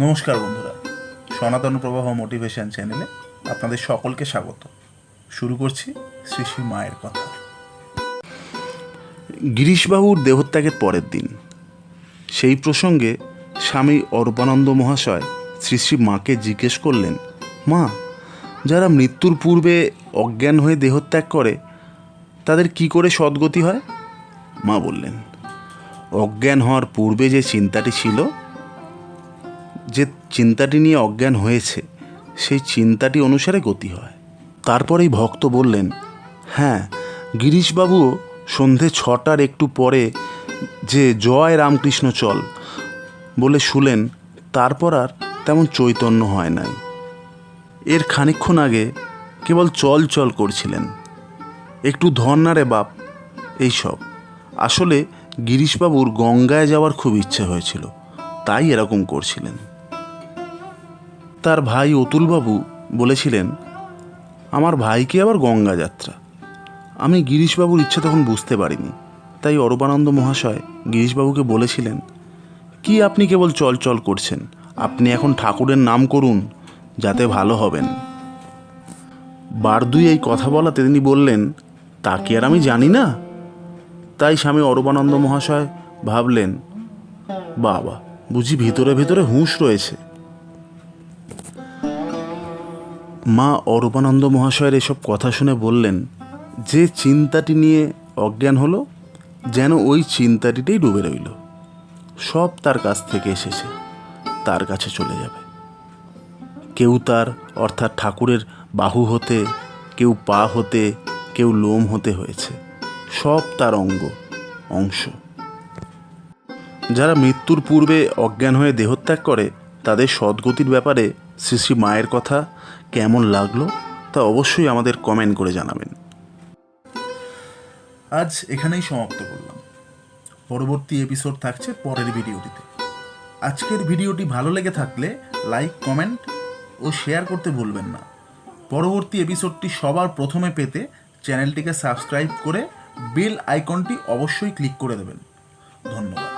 নমস্কার বন্ধুরা, সনাতন প্রবাহ মোটিভেশন চ্যানেলে আপনাদের সকলকে স্বাগত। শুরু করছি শ্রী শ্রী মায়ের কথা। গিরিশবাবুর দেহত্যাগের পরের দিন, সেই প্রসঙ্গে স্বামী অর্পানন্দ মহাশয় শ্রী শ্রী মাকে জিজ্ঞেস করলেন, মা, যারা মৃত্যুর পূর্বে অজ্ঞান হয়ে দেহত্যাগ করে, তাদের কি করে সদ্গতি হয়? মা বললেন, অজ্ঞান হওয়ার পূর্বে যে চিন্তাটি ছিল যে চিন্তাটি নিয়ে অজ্ঞান হয়েছে, সেই চিন্তাটি অনুসারে গতি হয়। তারপরেই ভক্ত বললেন হ্যাঁ গিরিশবাবুও সন্ধে ছটার একটু পরে যে জয় রামকৃষ্ণ চল বলে শুলেন, তারপর আর তেমন চৈতন্য হয় নাই। এর খানিকক্ষণ আগে কেবল চল চল করছিলেন। একটু ধর না রে বাপ এইসব আসলে গিরিশবাবুর গঙ্গায় যাওয়ার খুব ইচ্ছে হয়েছিল, তাই এরকম করছিলেন। তার ভাই অতুলবাবু বলেছিলেন, আমার ভাইকে আবার গঙ্গা যাত্রা। আমি গিরিশবাবুর ইচ্ছে তখন বুঝতে পারিনি। তাই অরূপানন্দ মহাশয় গিরিশবাবুকে বলেছিলেন, কি আপনি কেবল চল চল করছেন? আপনি এখন ঠাকুরের নাম করুন, যাতে ভালো হবেন। বারদুই এই কথা বলাতে তিনি বললেন, তা কি আর আমি জানি না? তাই স্বামী অরূপানন্দ মহাশয় ভাবলেন, বাবা, বুঝি ভিতরে ভিতরে হুঁশ রয়েছে। মা অরূপানন্দ মহাশয়ের এসব কথা শুনে বললেন, যে চিন্তাটি নিয়ে অজ্ঞান হলো, যেন ওই চিন্তাটিতেই ডুবে রইল। সব তার কাছ থেকে এসেছে, তার কাছে চলে যাবে। কেউ তার, অর্থাৎ ঠাকুরের বাহু হতে, কেউ পা হতে, কেউ লোম হতে হয়েছে। সব তার অঙ্গ, অংশ। যারা মৃত্যুর পূর্বে অজ্ঞান হয়ে দেহত্যাগ করে তাদের সদ্গতির ব্যাপারে শ্রী শ্রী মায়ের কথা কেমন লাগল তা অবশ্যই আমাদের কমেন্ট করে জানাবেন। আজ এখানেই সমাপ্ত করলাম। পরবর্তী এপিসোড থাকছে পরের ভিডিওটিতে। আজকের ভিডিওটি ভালো লেগে থাকলে লাইক কমেন্ট ও শেয়ার করতে ভুলবেন না। পরবর্তী এপিসোডটি সবার প্রথমে পেতে চ্যানেলটিকে সাবস্ক্রাইব করে বেল আইকনটি অবশ্যই ক্লিক করে দেবেন। ধন্যবাদ।